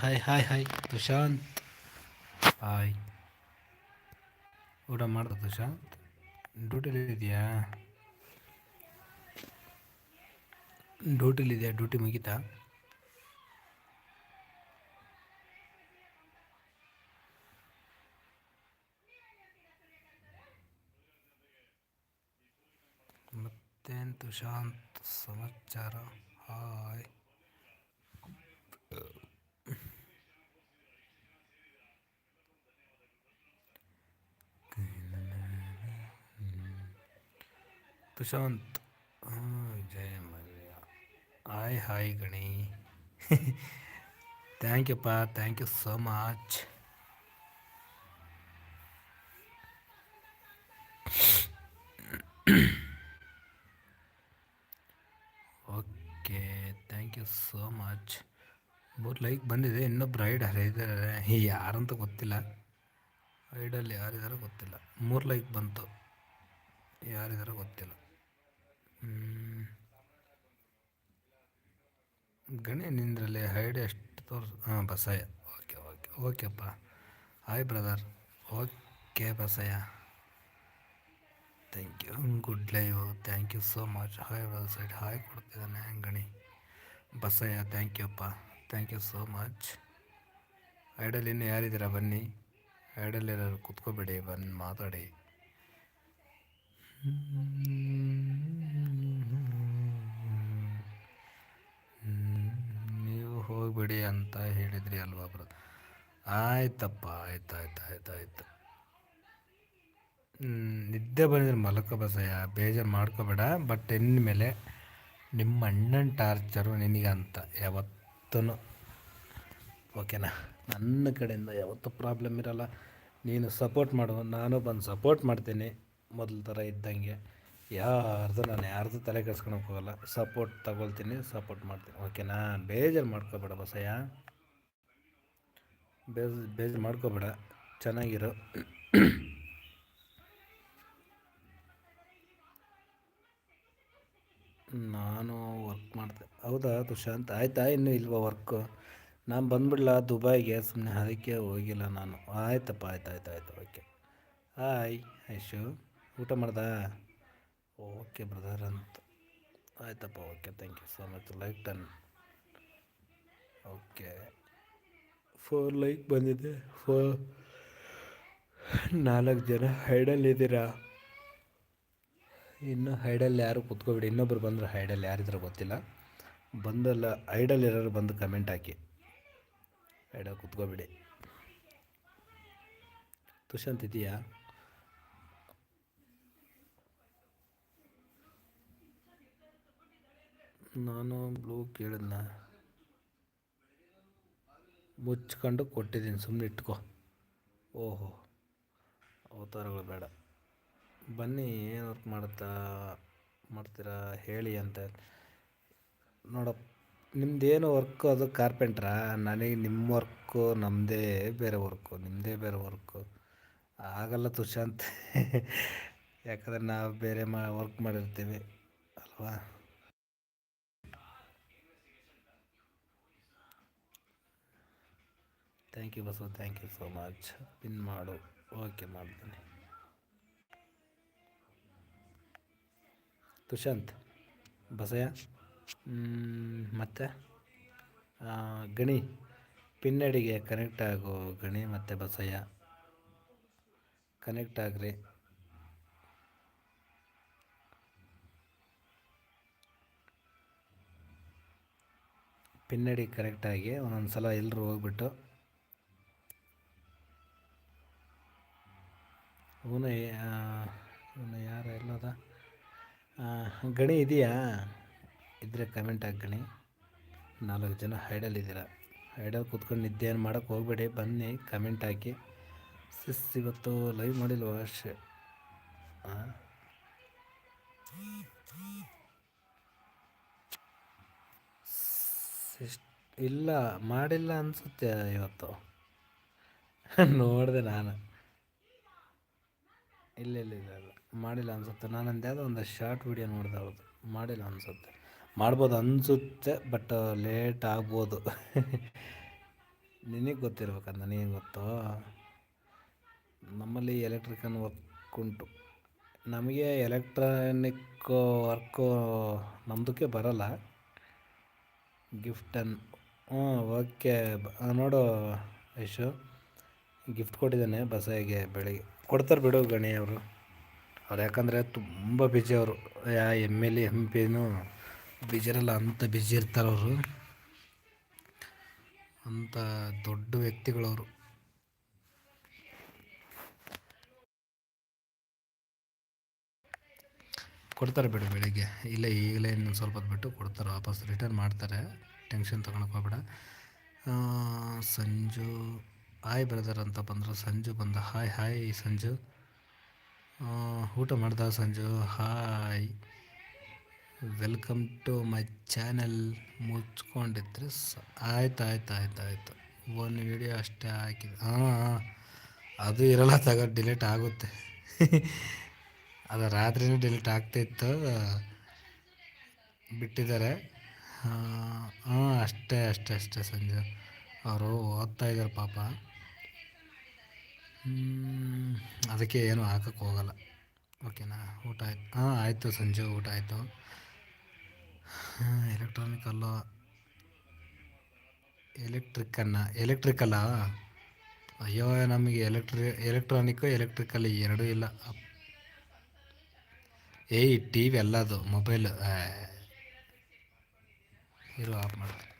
Hi hi hi. Tushant hi. ಊಟ ಮಾಡ್ದ ತುಶಾಂತ್ ಡ್ಯೂಟಿಲಿ ಇದೆಯಾ? ಡ್ಯೂಟಿಲಿದೆಯಾ ಡ್ಯೂಟಿ ಮುಗೀತಾ? ಮತ್ತೇನು ತುಶಾಂತ್ ಸಮಾಚಾರ? Hi. Tushant Jaya Malya. Hi hi Gani. Thank ಪಾ. Thank you so much okay thank you so much ಮೂರು ಲೈಕ್ ಬಂದಿದೆ. ಇನ್ನೊಬ್ರು ರೈಡ್ ಹರಿದಾರೆ ಯಾರಂತ ಗೊತ್ತಿಲ್ಲ. ರೈಡಲ್ಲಿ ಯಾರಿದಾರೋ ಗೊತ್ತಿಲ್ಲ. ಮೂರು ಲೈಕ್ ಬಂತು. ಯಾರಿದಾರೋ ಗೊತ್ತಿಲ್ಲ. ಗಣಿ ನಿಂದ್ರಲ್ಲಿ ಹೈಡ್ ಎಷ್ಟು ತೋರ್ಸು ಹಾಂ, Basayya. Okay okay ಓಕೆಪ್ಪ hi brother okay Basayya. Thank you good live thank you so much hi brother side hi ಕೊಡ್ತಿದ್ದಾನೆ Gani. Basayya thank you ಅಪ್ಪ. Thank you so much idle ಇನ್ನು ಯಾರಿದ್ದೀರಾ ಬನ್ನಿ? ಐಡಲ್ ಯಾರು ಕುತ್ಕೋಬೇಡಿ, ಬಂದು ಮಾತಾಡಿ. ನೀವು ಹೋಗಬೇಡಿ ಅಂತ ಹೇಳಿದ್ರಿ ಅಲ್ವಾ ಬ್ರದರ್? ಆಯ್ತಪ್ಪ, ಆಯ್ತು ಆಯ್ತು ಆಯ್ತು ಆಯ್ತು. ನಿದ್ದೆ ಬಂದಿದ್ರೆ ಮಲಕ ಬಸಯ್ಯ, ಬೇಜಾರು ಮಾಡ್ಕೋಬೇಡ. ಬಟ್ ಇನ್ಮೇಲೆ ನಿಮ್ಮ ಅಣ್ಣನ ಟಾರ್ಚರು ನಿನಗಂತ ಯಾವತ್ತೂ ಓಕೆನಾ ನನ್ನ ಕಡೆಯಿಂದ ಯಾವತ್ತೂ ಪ್ರಾಬ್ಲಮ್ ಇರಲ್ಲ. ನೀನು ಸಪೋರ್ಟ್ ಮಾಡು, ನಾನು ಬಂದು ಸಪೋರ್ಟ್ ಮಾಡ್ತೀನಿ. ಮೊದಲ ಥರ ಇದ್ದಂಗೆ ಯಾರ್ದು ನಾನು ಯಾರ್ದು ತಲೆ ಕೆಡ್ಸ್ಕೊಳಕ್ಕೆ ಹೋಗಲ್ಲ. ಸಪೋರ್ಟ್ ತಗೊಳ್ತೀನಿ ಸಪೋರ್ಟ್ ಮಾಡ್ತೀನಿ. ಓಕೆನಾ ಬೇಜಾರು ಮಾಡ್ಕೋಬೇಡ ಬಸಯ್ಯ. ಬೇಜ, ಬೇಜಾರು ಮಾಡ್ಕೋಬೇಡ. ಚೆನ್ನಾಗಿರೋ. ನಾನು ವರ್ಕ್ ಮಾಡ್ತೆ ಹೌದಾ ತುಷಾಂತ್? ಆಯ್ತಾ ಇನ್ನೂ ಇಲ್ವಾ ವರ್ಕು ನಾನು ಬಂದ್ಬಿಡ್ಲಾ ದುಬೈಗೆ ಸುಮ್ಮನೆ ಅದಕ್ಕೆ ಹೋಗಿಲ್ಲ ನಾನು. ಆಯ್ತಪ್ಪ ಆಯ್ತು ಆಯ್ತು. ಆಯ್ತು ಓಕೆ ಹಾಯ್ ಐಶು ಊಟ ಮಾಡ್ದ? ಓಕೆ ಬ್ರದರ್ ಅಂತ. ಆಯ್ತಪ್ಪ, okay. Thank you so much like ton okay. Four like ಬಂದಿದೆ. ಫೋರ್ ನಾಲ್ಕು ಜನ ಹೈಡಲ್ಲಿದ್ದೀರಾ ಇನ್ನು ಹೈಡಲ್ಲಿ ಯಾರು ಕುತ್ಕೋಬೇಡಿ. ಇನ್ನೊಬ್ರು ಬಂದರೆ ಹೈಡಲ್ಲಿ ಯಾರಿದ್ರೆ ಗೊತ್ತಿಲ್ಲ. ಬಂದಲ್ಲ ಐಡಲ್ ಇರೋರು ಬಂದು ಕಮೆಂಟ್ ಹಾಕಿ. ಐಡಲ್ ಕುತ್ಕೋಬೇಡಿ. ತುಷಾಂತ್ ಇದೆಯಾ? ನಾನು ಬ್ಲೂ ಕೇಳಿದ್ನ. ಮುಚ್ಕೊಂಡು ಕೊಟ್ಟಿದ್ದೀನಿ ಸುಮ್ಮನೆ ಇಟ್ಕೋ. ಓಹೋ, ಅವತಾರಗಳು ಬೇಡ. ಬನ್ನಿ, ಏನು ವರ್ಕ್ ಮಾಡುತ್ತಾ, ಮಾಡ್ತೀರಾ, ಹೇಳಿ ಅಂತ. ನೋಡಪ್ಪ ನಿಮ್ಮದೇನು ವರ್ಕು ಅದು ಕಾರ್ಪೆಂಟ್ರಾ ನನಗೆ ನಿಮ್ಮ ವರ್ಕು ನಮ್ಮದೇ ಬೇರೆ ವರ್ಕು ನಿಮ್ಮದೇ ಬೇರೆ ವರ್ಕು ಆಗಲ್ಲ ತುಷಾಂತ್. ಯಾಕಂದರೆ ನಾವು ಬೇರೆ ಮಾ ವರ್ಕ್ ಮಾಡಿರ್ತೀವಿ, ಅಲ್ವಾ? Thank you Basava thank you so much pin ಮಾಡು. ಓಕೆ ಮಾಡ್ತೀನಿ. ತುಶಾಂತ್ ಬಸಯ್ಯ ಮತ್ತು? ಗಣಿ. ಪಿನ್ನಡಿಗೆ ಕನೆಕ್ಟ್ ಆಗೋ ಗಣಿ ಮತ್ತು ಬಸಯ್ಯ. ಕನೆಕ್ಟ್ ಆಗ್ರಿ. ಪಿನ್ನಡಿ ಕರೆಕ್ಟಾಗಿ ಒಂದೊಂದು ಸಲ ಎಲ್ಲರೂ ಹೋಗ್ಬಿಟ್ಟು ಅವನು ಇವನು ಯಾರು ಎಲ್ಲದ? ಗಣಿ ಇದೆಯಾ? ಇದ್ದರೆ ಕಮೆಂಟ್ ಹಾಕಿ ಗಣಿ. ನಾಲ್ಕು ಜನ ಹೈಡಲ್ಲಿದ್ದೀರ ಹೈಡಲ್ ಕೂತ್ಕೊಂಡು ನಿದ್ದೆ ಏನು ಮಾಡೋಕ್ಕೆ ಹೋಗ್ಬೇಡಿ. ಬನ್ನಿ ಕಮೆಂಟ್ ಹಾಕಿ. ಸಿಸ್ ಇವತ್ತು ಲೈವ್ ಮಾಡಿಲ್ವ ಅಷ್ಟೇ ಇಲ್ಲ, ಮಾಡಿಲ್ಲ ಅನಿಸುತ್ತೆ ಇವತ್ತು. ನೋಡಿದೆ ನಾನು. ಇಲ್ಲ ಇಲ್ಲ ಇಲ್ಲ. ಇಲ್ಲ ಮಾಡಿಲ್ಲ ಅನಿಸುತ್ತೆ. ನಾನು ಯಾವುದೋ ಒಂದು ಶಾರ್ಟ್ ವೀಡಿಯೋ ನೋಡಿದೆ ಮಾಡಿಲ್ಲ ಅನ್ಸುತ್ತೆ. ಮಾಡ್ಬೋದು ಅನಿಸುತ್ತೆ ಬಟ್ ಲೇಟ್ ಆಗ್ಬೋದು. ನಿನಗೆ ಗೊತ್ತಿರ್ಬೇಕಂತ ನೀನು ಗೊತ್ತೋ? ನಮ್ಮಲ್ಲಿ ಎಲೆಕ್ಟ್ರಿಕನ್ ವರ್ಕ್ ಉಂಟು ನಮಗೆ ಎಲೆಕ್ಟ್ರಾನಿಕ್ ವರ್ಕು ನಮ್ಮದಕ್ಕೆ ಬರಲ್ಲ. ಗಿಫ್ಟನ್ ಹ್ಞೂ ಓಕೆ ನೋಡು ಯಶು. ಗಿಫ್ಟ್ ಕೊಟ್ಟಿದ್ದಾನೆ ಬಸಾಯಿಗೆ ಬೆಳಿಗ್ಗೆ. ಕೊಡ್ತಾರೆ ಬಿಡು ಗಣಿ ಅವರು. ಅವ್ರು ಯಾಕಂದರೆ ತುಂಬ ಬಿಜಿ ಅವರು. ಯಾ ಎಂ ಎಲ್ ಎ ಎಂ ಪಿನೂ ಬಿಜಿರಲ್ಲ ಅಂಥ ಬಿಜಿ ಇರ್ತಾರೆ ಅವರು. ಅಂಥ ದೊಡ್ಡ ವ್ಯಕ್ತಿಗಳವರು ಕೊಡ್ತಾರೆ ಬಿಡು ಬೆಳಿಗ್ಗೆ. ಇಲ್ಲ ಈಗಲೇ ಇನ್ನೊಂದು ಸ್ವಲ್ಪ ಹೊತ್ತು ಬಿಟ್ಟು ಕೊಡ್ತಾರೆ, ವಾಪಸ್ ರಿಟರ್ನ್ ಮಾಡ್ತಾರೆ. ಟೆನ್ಷನ್ ತೊಗೊಳಕ್ಕೆ ಹೋಗ್ಬೇಡ. ಸಂಜು ಹಾಯ್ ಬ್ರದರ್ ಅಂತ ಬಂದರು. ಸಂಜು ಬಂದ. Hi hi Sanju. ಊಟ ಮಾಡ್ದ Sanju? Hi welcome to my channel ಮುಚ್ಕೊಂಡಿದ್ರೆ. ಸ, ಆಯ್ತು ಆಯ್ತು ಆಯ್ತು, ಆಯಿತು. ಒಂದು ವಿಡಿಯೋ ಅಷ್ಟೇ ಹಾಕಿದೆ. ಹಾಂ ಅದು ಇರಲ್ಲ ತಗೋ ಡಿಲೀಟ್ ಆಗುತ್ತೆ. ಅದು ರಾತ್ರಿನೂ ಡಿಲೀಟ್ ಆಗ್ತಾಯಿತ್ತು ಬಿಟ್ಟಿದ್ದಾರೆ. ಹಾಂ ಅಷ್ಟೇ ಅಷ್ಟೇ ಅಷ್ಟೇ, ಸಂಜೆ. ಅವರು ಓದ್ತಾ ಇದ್ದಾರೆ ಪಾಪ ಅದಕ್ಕೆ ಏನು ಹಾಕಕ್ಕೆ ಹೋಗಲ್ಲ. ಓಕೆನಾ? ಊಟ ಆಯ್ತು. ಹಾಂ, ಆಯಿತು ಸಂಜೆ ಊಟ ಆಯಿತು. ಎಲೆಕ್ಟ್ರಾನಿಕಲ್ಲು ಅಲ್ಲ. ಎಲೆಕ್ಟ್ರಿಕಲ್ಲಾ ಅಯ್ಯೋ, ನಮಗೆ ಎಲೆಕ್ಟ್ರಿ ಎಲೆಕ್ಟ್ರಾನಿಕ್ಕು ಎಲೆಕ್ಟ್ರಿಕಲ್ ಎರಡೂ ಇಲ್ಲ. ಏಯ್ ಟಿ ವಿ ಎಲ್ಲದು ಮೊಬೈಲ್ ಇರು ಆಫ್ ಮಾಡ್ತೀನಿ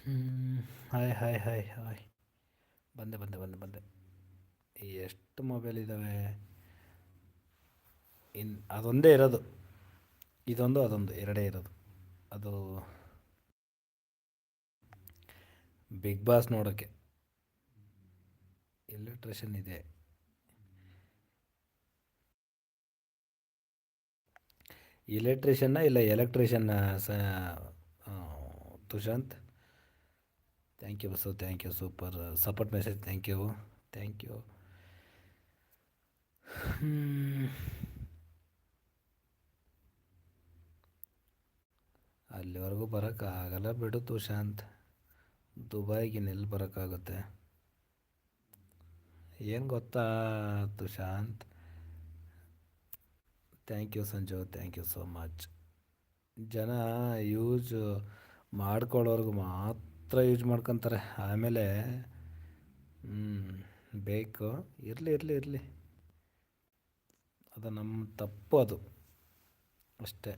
ಹಾಯ್ ಹಾಯ್ ಹಾಯ್ ಹಾಯ್. ಬಂದೆ ಬಂದೆ ಬಂದೆ ಬಂದೆ. ಎಷ್ಟು ಮೊಬೈಲ್ ಇದ್ದಾವೆ ಇನ್, ಅದೊಂದೇ ಇರೋದು. ಇದೊಂದು, ಅದೊಂದು, ಎರಡೇ ಇರೋದು. ಅದು ಬಿಗ್ ಬಾಸ್ ನೋಡೋಕ್ಕೆ ಎಲೆಕ್ಟ್ರಿಷನ್ ಇದೆ. ಎಲೆಕ್ಟ್ರಿಷನ್ನ ಇಲ್ಲ ಎಲೆಕ್ಟ್ರಿಷನ್ನ ಸ Tushant? Thank you Basu thank you super support message thank you thank you ಅಲ್ಲಿವರೆಗೂ ಬರೋಕ್ಕಾಗಲ್ಲ ಬಿಡು ತುಶಾಂತ್. ದುಬೈಗೆ ನೆಲ್ಲಿ ಬರೋಕ್ಕಾಗುತ್ತೆ. ಏನು ಗೊತ್ತಾ Tushant? Thank you Sanju. Thank you so much ಜನ ಯೂಸ್ ಮಾಡ್ಕೊಳ್ಳೋರ್ಗು ಮಾತ್ರ ಯೂಸ್ ಮಾಡ್ಕೊತಾರೆ. ಆಮೇಲೆ ಬೇಕು. ಇರಲಿ ಇರಲಿ ಇರಲಿ. ಅದು ನಮ್ಮ ತಪ್ಪು ಅದು. ಅಷ್ಟೇ.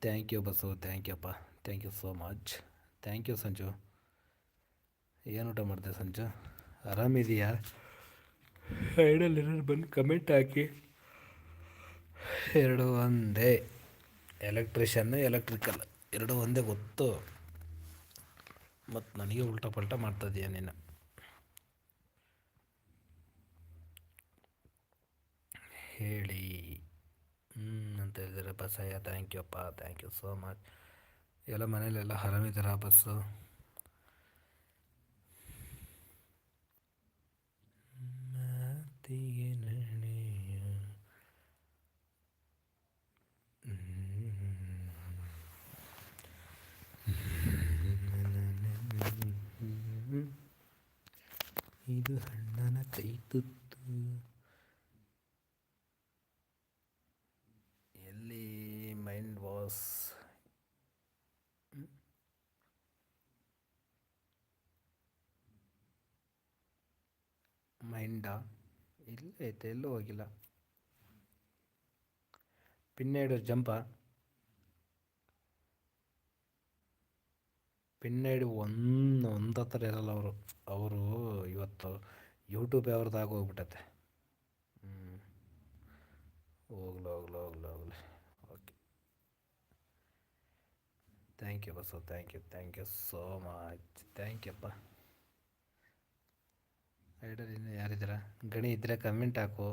Thank you Basu thank you ಅಪ್ಪ. Thank you so much. Thank you Sanju. ಏನು ಊಟ ಮಾಡಿದೆ ಸಂಜು? ಆರಾಮಿದೆಯಾ? ಸೈಡಲ್ಲಿ ಏನಾದ್ರು ಬಂದು ಕಮೆಂಟ್ ಹಾಕಿ. ಎರಡು ಒಂದೇ. ಎಲೆಕ್ಟ್ರಿಷಿಯನ್, ಎಲೆಕ್ಟ್ರಿಕಲ್ ಎರಡೂ ಒಂದೇ ಗೊತ್ತು. ಮತ್ತು ನನಗೆ ಉಲ್ಟಾ ಪಲ್ಟಾ ಮಾಡ್ತಾಯಿದ್ದೀಯ ನೀನು. ಹೇಳಿ. ಹ್ಞೂ ಅಂತ ಹೇಳಿದರೆ ಬಸಯ್ಯ ಥ್ಯಾಂಕ್ ಯು ಅಪ್ಪ. ಥ್ಯಾಂಕ್ ಯು ಸೋ ಮಚ್ ಎಲ್ಲ ಮನೇಲೆಲ್ಲ ಆರಾಮಿದ್ದಾರಾ ಬಸ್ಸು? ಮತ್ತೀಗೇನು ಇದು ಅಣ್ಣನ ಕೈ ತುತ್ತು ಎಲ್ಲಿ ಮೈಂಡ್ ವಾಸ್ ಮೈಂಡಾ ಇಲ್ಲ ಐತೆ ಎಲ್ಲೂ ಹೋಗಿಲ್ಲ ಪಿನ್ನೇಡು ಜಂಪ ಪಿನ್ನೇಡು ಒಂದು ಒಂದು ಹತ್ರ ಇರಲ್ಲ ಅವರು. ಅವರು ಇವತ್ತು ಯೂಟ್ಯೂಬ್ ಅವ್ರದ್ದು ಹೋಗ್ಬಿಟ್ಟತೆ. ಹ್ಞೂ ಹೋಗ್ಲಿ ಹೋಗ್ಲಿ ಹೋಗ್ಲಿ ಹೋಗ್ಲಿ. Okay thank you Basu thank you thank you so much thank ಯಪ್ಪ ಐಡಲ್ ಇನ್ನು ಯಾರಿದ್ದೀರಾ? ಗಣಿ ಇದ್ದರೆ ಕಮೆಂಟ್ ಹಾಕು.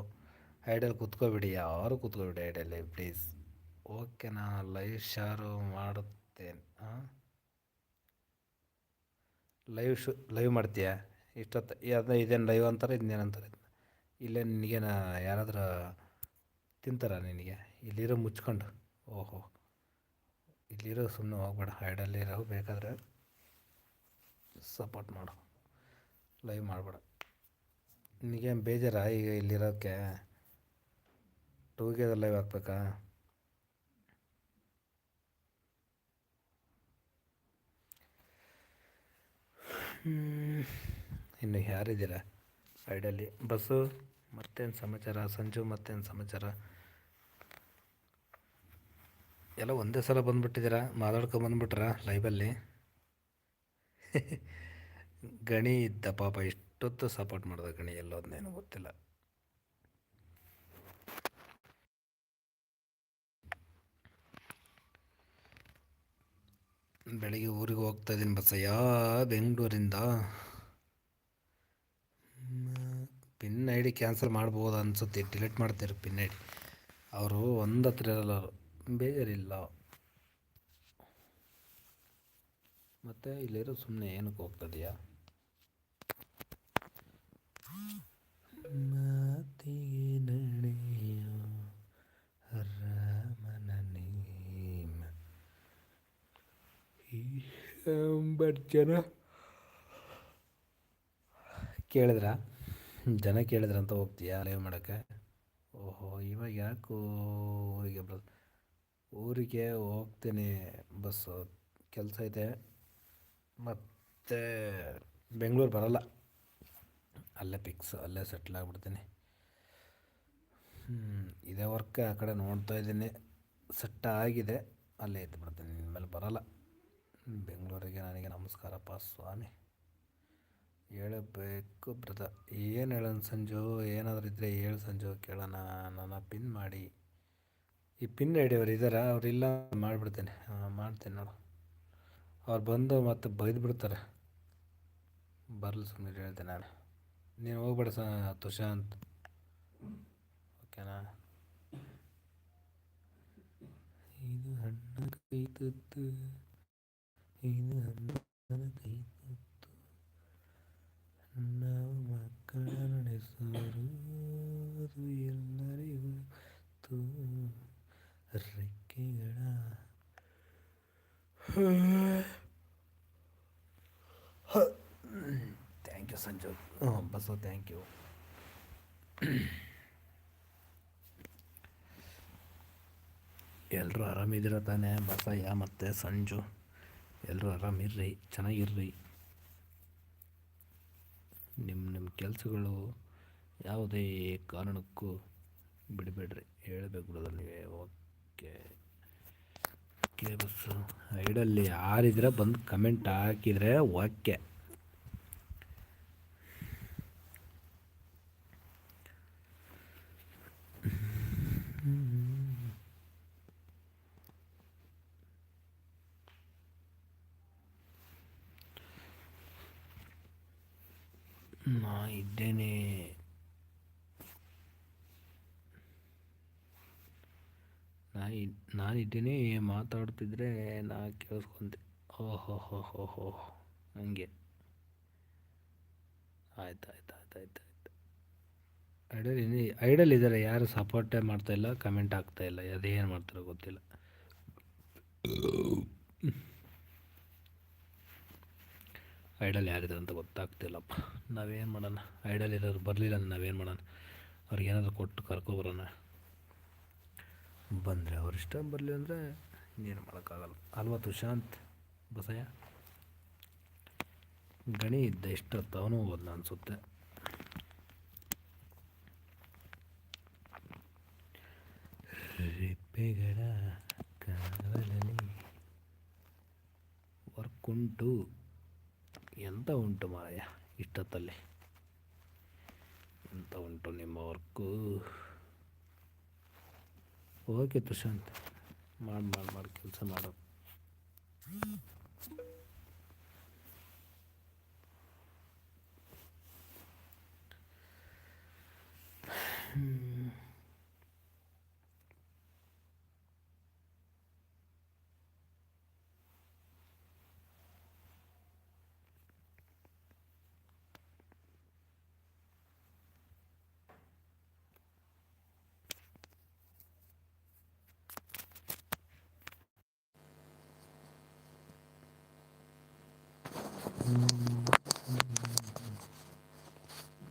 ಐಡಲ್ ಕೂತ್ಕೋಬಿಡಿ. ಯಾರು ಕೂತ್ಕೋಬಿಡಿ ಐಡಲ್ಲಿ ಪ್ಲೀಸ್ ಓಕೆ ನಾನು ಲೈವ್ ಶಾರು ಮಾಡುತ್ತೇನೆ ಹಾಂ? ಲೈವ್ ಶು ಲೈವ್ ಮಾಡ್ತೀಯ? ಇಷ್ಟೊತ್ತು ಅದನ್ನ ಇದೇನು ಲೈವ್ ಅಂತಾರೆ ಇದನ್ನೇನಂತಾರೆ ಇಲ್ಲೇ ನಿನಗೇನು ಯಾರಾದರೂ ತಿಂತಾರ ನಿನಗೆ? ಇಲ್ಲಿರೋ ಮುಚ್ಕೊಂಡು. ಓಹೋ. ಇಲ್ಲಿರೋ ಸುಮ್ಮನೆ ಹೋಗ್ಬೇಡ. ಹೈಡಲ್ಲಿರೋ ಬೇಕಾದರೆ ಸಪೋರ್ಟ್ ಮಾಡು. ಲೈವ್ ಮಾಡಬೇಡ. ನಿನಗೇನು ಬೇಜಾರಾ? ಈಗ ಇಲ್ಲಿರೋಕ್ಕೆ ಟೂಗೆ ಲೈವ್ ಹಾಕ್ಬೇಕಾ? ಇನ್ನು ಯಾರಿದ್ದೀರಾ? ಸೈಡಲ್ಲಿ ಬಸ್ಸು, ಮತ್ತೇನು ಸಮಾಚಾರ? ಸಂಜು ಮತ್ತೇನು ಸಮಾಚಾರ? ಎಲ್ಲ ಒಂದೇ ಸಲ ಬಂದುಬಿಟ್ಟಿದ್ದೀರಾ? ಮಾತಾಡ್ಕೊಂಬಂದ್ಬಿಟ್ರ ಲೈವಲ್ಲಿ? ಗಣಿ ಇದ್ದ ಪಾಪ, ಇಷ್ಟೊತ್ತು ಸಪೋರ್ಟ್ ಮಾಡ್ದೆ ಗಣಿ ಎಲ್ಲೋದನ್ನೇನು ಗೊತ್ತಿಲ್ಲ. ಬೆಳಿಗ್ಗೆ ಊರಿಗೆ ಹೋಗ್ತಾ ಇದ್ದೀನಿ ಬಸ್ಸಯ್ಯ ಬೆಂಗಳೂರಿಂದ. ಪಿನ್ ಐ ಡಿ ಕ್ಯಾನ್ಸಲ್ ಮಾಡ್ಬೋದು ಅನ್ಸುತ್ತೆ. ಡಿಲೀಟ್ ಮಾಡ್ತಾರೆ ಪಿನ್ ಐ ಡಿ ಅವರು ಒಂದು ಹತ್ರ ಇರಲ್ಲ ಅವರು. ಬೇಜಾರಿಲ್ಲ. ಮತ್ತು ಇಲ್ಲಿರೋ ಸುಮ್ಮನೆ ಏನಕ್ಕೆ ಹೋಗ್ತದೆಯಾ ಜನ ಕೇಳಿದ್ರ? ಜನ ಕೇಳಿದ್ರಂತ ಹೋಗ್ತೀಯಾ ಲೈವ್ ಮಾಡೋಕ್ಕೆ? ಓಹೋ, ಇವಾಗ ಯಾಕೋ ಊರಿಗೆ ಬ ಊರಿಗೆ ಹೋಗ್ತೀನಿ ಬಸ್ಸು ಕೆಲಸ ಇದೆ ಮತ್ತು ಬೆಂಗಳೂರು ಬರೋಲ್ಲ. ಅಲ್ಲೇ ಪಿಕ್ಸ್ ಅಲ್ಲೇ ಸೆಟ್ಲ್ ಆಗಿಬಿಡ್ತೀನಿ. ಇದೇ ವರ್ಕ್ ಆ ಕಡೆ ನೋಡ್ತಾ ಇದ್ದೀನಿ. ಸೆಟ್ ಆಗಿದೆ. ಅಲ್ಲೇ ಇದ್ದು ಬಿಡ್ತೀನಿ ಇನ್ಮೇಲೆ ಬರೋಲ್ಲ. ಬೆಂಗಳೂರಿಗೆ ನನಗೆ ನಮಸ್ಕಾರಪ್ಪ ಸ್ವಾಮಿ. ಹೇಳಬೇಕು ಬ್ರದ ಏನು ಹೇಳೋಣ ಸಂಜು? ಏನಾದರೂ ಇದ್ದರೆ ಹೇಳು ಸಂಜು, ಕೇಳೋಣ. ನನ್ನ ಪಿನ್ ಮಾಡಿ. ಈ ಪಿನ್ ಹಿಡಿಯೋರು ಇದ್ದಾರಾ ಅವರಿಲ್ಲ ಮಾಡಿಬಿಡ್ತೇನೆ. ಮಾಡ್ತೇನೆ ಮಾಡ್ತೀನಿ ನೋಡು. ಅವ್ರು ಬಂದು ಮತ್ತೆ ಬೈದು ಬಿಡ್ತಾರೆ ಬರಲಿ ಸುಮ್ಮನೆ ಹೇಳ್ತೇನೆ ನಾನು ನೀನು ಹೋಗ್ಬೇಡ ಸ ತುಷಾಂತ್ ಓಕೆನಾ? ಇದು ಹಣ್ಣು ಕೈ ತುತ್ತು ಇದು ಹಣ್ಣನ ಕೈ ತುತ್ತು ನಾವು ಮಕ್ಕಳ ನಡೆಸೋರು ಎಲ್ಲರಿಗೂ ತು ರೆಕ್ಕೆಗಳ ಥ್ಯಾಂಕ್ ಯು ಸಂಜು ಹಾಂ ಬಸ್ಸು ಥ್ಯಾಂಕ್ ಯು ಎಲ್ಲರೂ ಆರಾಮಿದ್ದೀರ ತಾನೇ? ಬಸಯ್ಯ ಮತ್ತು ಸಂಜು. ಎಲ್ಲರೂ ಆರಾಮಿರ್ರಿ ಚೆನ್ನಾಗಿರ್ರಿ. ನಿಮ್ಮ ನಿಮ್ಮ ಕೆಲಸಗಳು ಯಾವುದೇ ಕಾರಣಕ್ಕೂ ಬಿಡಬೇಡ್ರಿ. ಹೇಳಬೇಕು ಬ್ರದರ್ ನೀವೇ. ಓಕೆ. ಓಕೆ ಬಸ್ಸು ಐಡಲ್ಲಿ ಯಾರಿದ್ರೆ ಬಂದು ಕಮೆಂಟ್ ಹಾಕಿದರೆ ಓಕೆ. ನಾ ಇದ್ದೇನೆ. ನಾ ಮಾತಾಡ್ತಿದ್ರೆ ನಾ ಕೇಳಿಸ್ಕೊಂತೆ. ಓಹೋಹೋಹೋಹೋ, ಹಂಗೆ. ಆಯ್ತು ಆಯ್ತು ಆಯ್ತು ಆಯ್ತು ಆಯ್ತು ಐಡಲ್ ಐಡಲ್ ಇದ್ದಾರೆ ಯಾರು ಸಪೋರ್ಟೇ ಮಾಡ್ತಾಯಿಲ್ಲ ಕಮೆಂಟ್ ಆಗ್ತಾಯಿಲ್ಲ ಅದೇನು ಮಾಡ್ತಾರೋ ಗೊತ್ತಿಲ್ಲ. ಐಡಲ್ ಯಾರಿದೆ ಅಂತ ಗೊತ್ತಾಗ್ತಿಲ್ಲಪ್ಪ. ನಾವೇನು ಮಾಡೋಣ? ಐಡಲ್ ಇರೋರು ಬರಲಿಲ್ಲ ಅಂದ್ರೆ ನಾವೇನು ಮಾಡೋಣ? ಅವ್ರಿಗೆ ಏನಾದರೂ ಕೊಟ್ಟು ಕರ್ಕೊಬರೋಣ. ಬಂದರೆ ಅವ್ರಿಷ್ಟ ಬರಲಿ ಅಂದರೆ ಇನ್ನೇನು ಮಾಡೋಕ್ಕಾಗಲ್ಲ. ಅಲ್ವಾ ತುಶಾಂತ್ ಬಸಯ್ಯ? ಗಣಿ ಇದ್ದ ಇಷ್ಟೊತ್ತು ಅವನು ಹೋದ್ನ ಅನಿಸುತ್ತೆ. ರೆಪ್ಪೆಗಳ ಕಾವಲಲ್ಲಿ ವರ್ಕ್ ಉಂಟು. ಎಂತ ಉಂಟು ಮಾರಾಯ ಇಷ್ಟೊತ್ತಲ್ಲಿ? ಎಂತ ಉಂಟು ನಿಮ್ಮ ವರ್ಕು ಓಕೆ ಪ್ರಶಾಂತ್? ಮಾಡಿ ಮಾಡಿ ಮಾಡಿ, ಕೆಲಸ ಮಾಡು.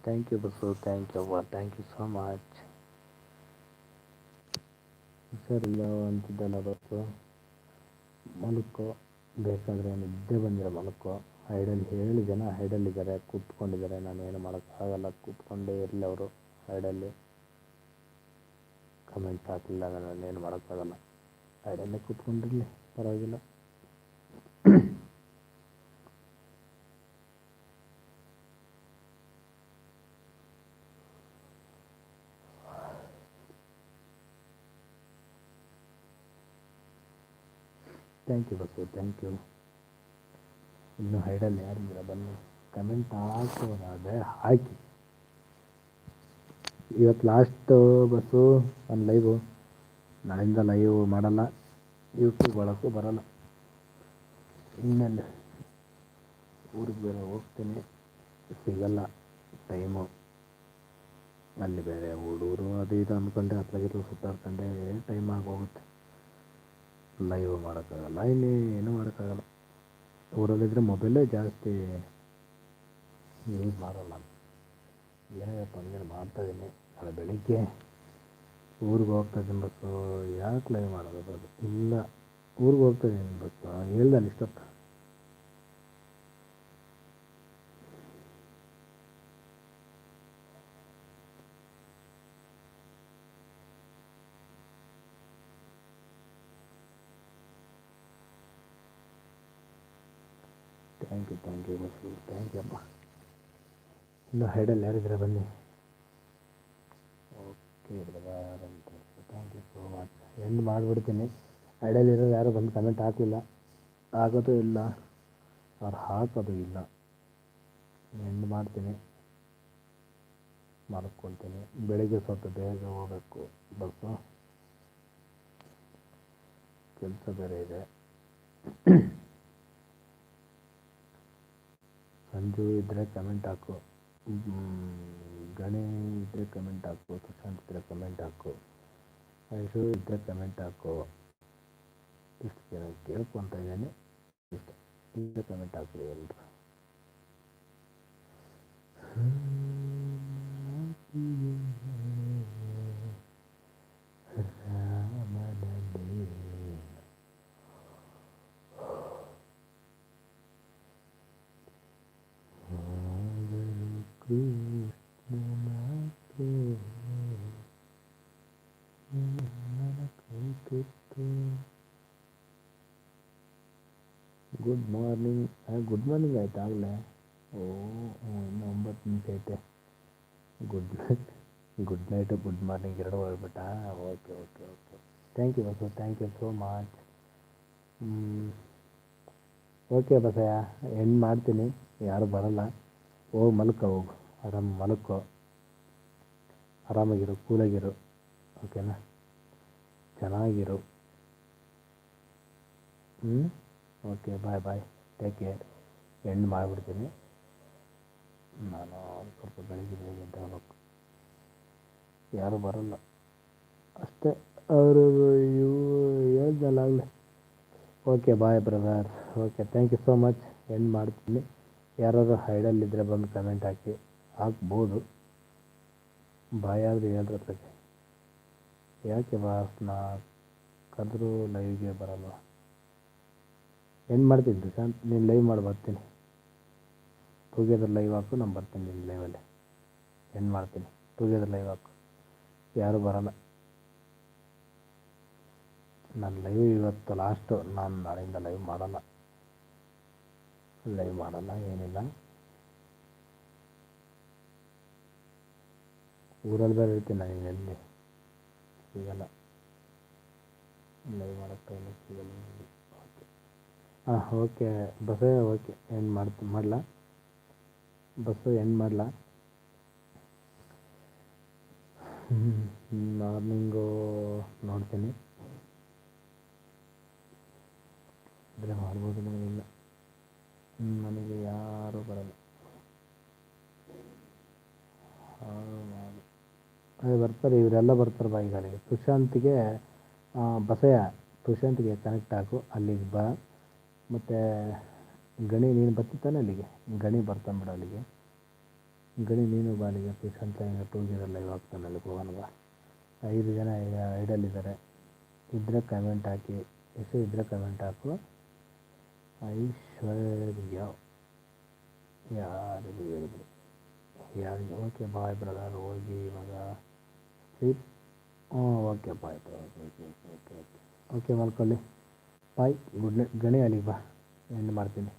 Thank you Basu thank you ಅವ್ವ ಥ್ಯಾಂಕ್ ಯು ಸೋ ಮಚ್ ಹುಷಾರಿಲ್ಲ ಅಂತಿದ್ದಲ್ಲ ಬಸ್ಸು ಮಲ್ಕೋ, ಬೇಕಾದರೆ ನಿದ್ದೆ ಬಂದಿರೋ ಮಲ್ಕೋ. ಹೈಡಲ್ಲಿ ಏಳು ಜನ ಹೈಡಲ್ಲಿದ್ದಾರೆ, ಕೂತ್ಕೊಂಡಿದ್ದಾರೆ. ನಾನು ಏನು ಮಾಡೋಕ್ಕಾಗಲ್ಲ ಕೂತ್ಕೊಂಡೇ ಇರಲಿ ಅವರು ಹೈಡಲ್ಲಿ. ಕಮೆಂಟ್ ಹಾಕಲಿಲ್ಲ ನಾನು ಏನು ಮಾಡೋಕ್ಕಾಗಲ್ಲ ಹೈಡಲ್ಲೇ ಕೂತ್ಕೊಂಡಿರಲಿ, ಪರವಾಗಿಲ್ಲ. Thank you boss thank you. ಇನ್ನು ಹೈಡಲ್ಲಿ ಯಾರಿದ್ದೀರ? ಬನ್ನಿ. ಕಮೆಂಟ್ ಹಾಕೋದಾದರೆ ಹಾಕಿ. ಇವತ್ತು ಲಾಸ್ಟ್ ಬಸ್ಸು ನನ್ನ ಲೈವು ನಾಳಿಂದ ಲೈವ್ ಮಾಡಲ್ಲ. ಯೂಟ್ಯೂಬ್ ಒಳಕ್ಕೂ ಬರಲ್ಲ. ಇನ್ನೆಲ್ಲ ಊರಿಗೆ ಬೇರೆ ಹೋಗ್ತೀನಿ. ಸಿಗಲ್ಲ ಟೈಮು ಅಲ್ಲಿ ಬೇರೆ ಹುಡುಗರು ಅದು ಇದು ಅಂದ್ಕೊಂಡೆ ಹತ್ಲಾಗಿತ್ತು ಸುತ್ತಾಡ್ಕೊಂಡೆ ಟೈಮ್ ಆಗೋಗುತ್ತೆ. ಲೈವ್ ಮಾಡೋಕ್ಕಾಗಲ್ಲ. ಇಲ್ಲಿ ಏನೂ ಮಾಡೋಕ್ಕಾಗಲ್ಲ. ಊರಲ್ಲಿದ್ದರೆ ಮೊಬೈಲೇ ಜಾಸ್ತಿ ಯೂಸ್ ಮಾಡೋಲ್ಲ ಏನೇ ಪಂದ್ಯ ಮಾಡ್ತಾಯಿದ್ದೀನಿ ನಾಳೆ ಬೆಳಿಗ್ಗೆ ಊರಿಗೆ ಹೋಗ್ತಾಯಿದ್ದೀನಿ ಬಸ್ಸು ಯಾಕೆ ಲೈವ್ ಮಾಡೋದು? ಇಲ್ಲ. ಊರಿಗೆ ಹೋಗ್ತಾಯಿದ್ದೀನಿ ಬಸ್ಸು ಹೇಳ್ದಲ್ಲ ಇಷ್ಟೊತ್ತು. Thank you thank you Basu thank you ಅಮ್ಮ ಇನ್ನು ಹೆಡಲ್ಲಿ ಯಾರಿದ್ದೀರಾ? ಬನ್ನಿ. Okay thank you so much end ಮಾಡಿಬಿಡ್ತೀನಿ. ಹೈಡಲ್ಲಿರೋರು ಯಾರು ಬಂದು ಕಮೆಂಟ್ ಹಾಕಿಲ್ಲ ಆಗೋದು ಇಲ್ಲ. ಅವ್ರು ಹಾಕೋದು ಇಲ್ಲ. ಎಂಡ್ ಮಾಡ್ತೀನಿ. ಮಾಡ್ಕೊಳ್ತೀನಿ ಬೆಳಿಗ್ಗೆ ಸ್ವಲ್ಪ ಬೇಗ ಹೋಗಬೇಕು. ಬಸ್ಸು ಕೆಲಸ ಬೇರೆ ಇದೆ. ಸಂಜು ಇದ್ದರೆ ಕಮೆಂಟ್ ಹಾಕು ಗಣಿ ಇದ್ದರೆ ಕಮೆಂಟ್ ಹಾಕು ಸುಶಾಂತ್ ಇದ್ದರೆ ಕಮೆಂಟ್ ಹಾಕು ಐಶು ಇದ್ದರೆ ಕಮೆಂಟ್ ಹಾಕು ಇಷ್ಟು ಜನ ಕೇಳ್ಕೊತ ಇದ್ದೀನಿ ಇಷ್ಟ ಇದ್ದರೆ ಕಮೆಂಟ್ ಹಾಕಿ ಎಲ್ಲರೂ ರಾಮನಲ್ಲಿ ಆಗಲು ಕೃಷ್ಣನ ನನ್ನ ಕೈತುತ್ತು ಗುಡ್ ಮಾರ್ನಿಂಗ್ ಗುಡ್ ಮಾರ್ನಿಂಗ್ ಆಯ್ತು ಆಗಲೇ? ಓ ಇನ್ನೂ ಒಂಬತ್ತು ನಿಮಿಷ ಐತೆ. Good night good night good morning ಎರಡು ಹೋಗ್ಬಿಟ್ಟಾ okay okay okay thank you Basu thank you so much okay Basayya end ಮಾಡ್ತೀನಿ? ಯಾರು ಬರಲ್ಲ. ಹೋಗಿ ಮಲ್ಕೋ, ಹೋಗು. ಆರಾಮ್ ಮಲ್ಕೋ. ಆರಾಮಾಗಿರು, ಕೂಲಾಗಿರು. ಓಕೆನಾ ಚೆನ್ನಾಗಿರು. ಹ್ಞೂ okay bye bye take care end ಮಾಡಿಬಿಡ್ತೀನಿ. ನಾನು ಸ್ವಲ್ಪ ಬೆಳಗ್ಗೆ ಬೆಳಗ್ಗೆ ಅಂತ ಯಾರೂ ಬರಲ್ಲ. ಅಷ್ಟೇ. ಅವರು ಇವು ಹೇಳ್ದಲ್ಲ ಆಗಲಿ. Okay bye brother okay thank you so much end ಮಾಡ್ತೀನಿ. ಯಾರಾದರೂ ಹೈಡಲ್ಲಿದ್ದರೆ ಬಂದು ಕಮೆಂಟ್ ಹಾಕಿ. ಹಾಕ್ಬೋದು. ಬಾಯ್ ಆದರೂ ಹೇಳ್ರಿ ಬಗ್ಗೆ ಯಾಕೆ ಬಾಸ್ ನಾ ಕರೆದ್ರೂ ಲೈವ್ಗೆ ಬರಲ್ಲ? ಏನು ಮಾಡ್ತೀನಿ ದುಶಾಂತ್ ನೀನು ಲೈವ್ ಮಾಡಿ, ಬರ್ತೀನಿ. ಟುಗೆದರ್ ಲೈವ್ ಹಾಕು, ನಾನು ಬರ್ತೀನಿ ನಿನ್ನ ಲೈವಲ್ಲಿ ಎಂಡ್ ಮಾಡ್ತೀನಿ? ಟುಗೆದರ್ ಲೈವ್ ಹಾಕು. ಯಾರೂ ಬರಲ್ಲ. ನಾನು ಲೈವ್ ಇವತ್ತು ಲಾಸ್ಟು ನಾನು ನಾಳೆಯಿಂದ ಲೈವ್ ಮಾಡಲ್ಲ. ಲೈವ್ ಮಾಡಲ್ಲ, ಏನಿಲ್ಲ. ಊರಲ್ಲಿ ಬೇರೆ ಇರ್ತೀನಿ ನಾನು ಎಲ್ಲಿ ಸಿಗಲ್ಲ. ಲೈವ್ ಮಾಡೋಕ್ಕೆ ಟೈಮ್ ಸಿಗಲ್ಲ ಓಕೆ ಹಾಂ ಓಕೆ ಬಸ್ಸೇ ಓಕೆ ಎಂಡ್ ಮಾಡ್ ಮಾಡಲ? ಬಸ್ಸು ಎಂಡ್ ಮಾಡಲ? ಮಾರ್ನಿಂಗು ನೋಡ್ತೀನಿ. ಇದ್ರೆ ಮಾಡ್ಬೋದು ನನಗಿಲ್ಲ ನನಗೆ ಯಾರೂ ಬರಲ್ಲ. ಬರ್ತಾರೆ, ಇವರೆಲ್ಲ ಬರ್ತಾರೆ ಬಾ ಈಗ ಅಲ್ಲಿಗೆ ಸುಶಾಂತ್ಗೆ ಬಸಯ್ಯ ಸುಶಾಂತ್ಗೆ ಕನೆಕ್ಟ್ ಹಾಕು ಅಲ್ಲಿಗೆ ಬಾ. ಮತ್ತು, ಗಣಿ ನೀನು ಬರ್ತಿತ್ತಾನೆ ಅಲ್ಲಿಗೆ? ಗಣಿ ಬರ್ತಾನೆ ಬಿಡು ಅಲ್ಲಿಗೆ. ಗಣಿ ನೀನು ಬಾ ಅಲ್ಲಿಗೆ ಸುಶಾಂತ್ ಈಗ ಟೂ ಜೀರೋ ಇವಾಗ ಆಗ್ತಾನೆ ಅಲ್ಲಿಗೆ ಹೋಗೋಣ ಬಾ. ಐದು ಜನ ಈಗ ಐಡಲ್ಲಿದ್ದಾರೆ ಇದ್ದರೆ ಕಮೆಂಟ್ ಹಾಕಿ ಹೆಸರು ಇದ್ದರೆ ಕಮೆಂಟ್ ಹಾಕು. ಐಶ್ವರ್ಯ ಯಾರಿಗೂ ಹೇಳಿದ್ರು? ಯಾರಿಗೆ ಓಕೆ ಬಾಯ್ ಬ್ರದರ್ ಹೋಗಿ ಇವಾಗ ಸ್ಲೀಪ್ ಹ್ಞೂ okay bye okay okay okay okay okay ಮಲ್ಕೊಳ್ಳಿ ಬಾಯ್ ಗುಡ್ ನೈಟ್ ಗಣಿ ಅಲ್ಲಿಗೆ ಬಾ ಎಂಡ್ ಮಾಡ್ತೀನಿ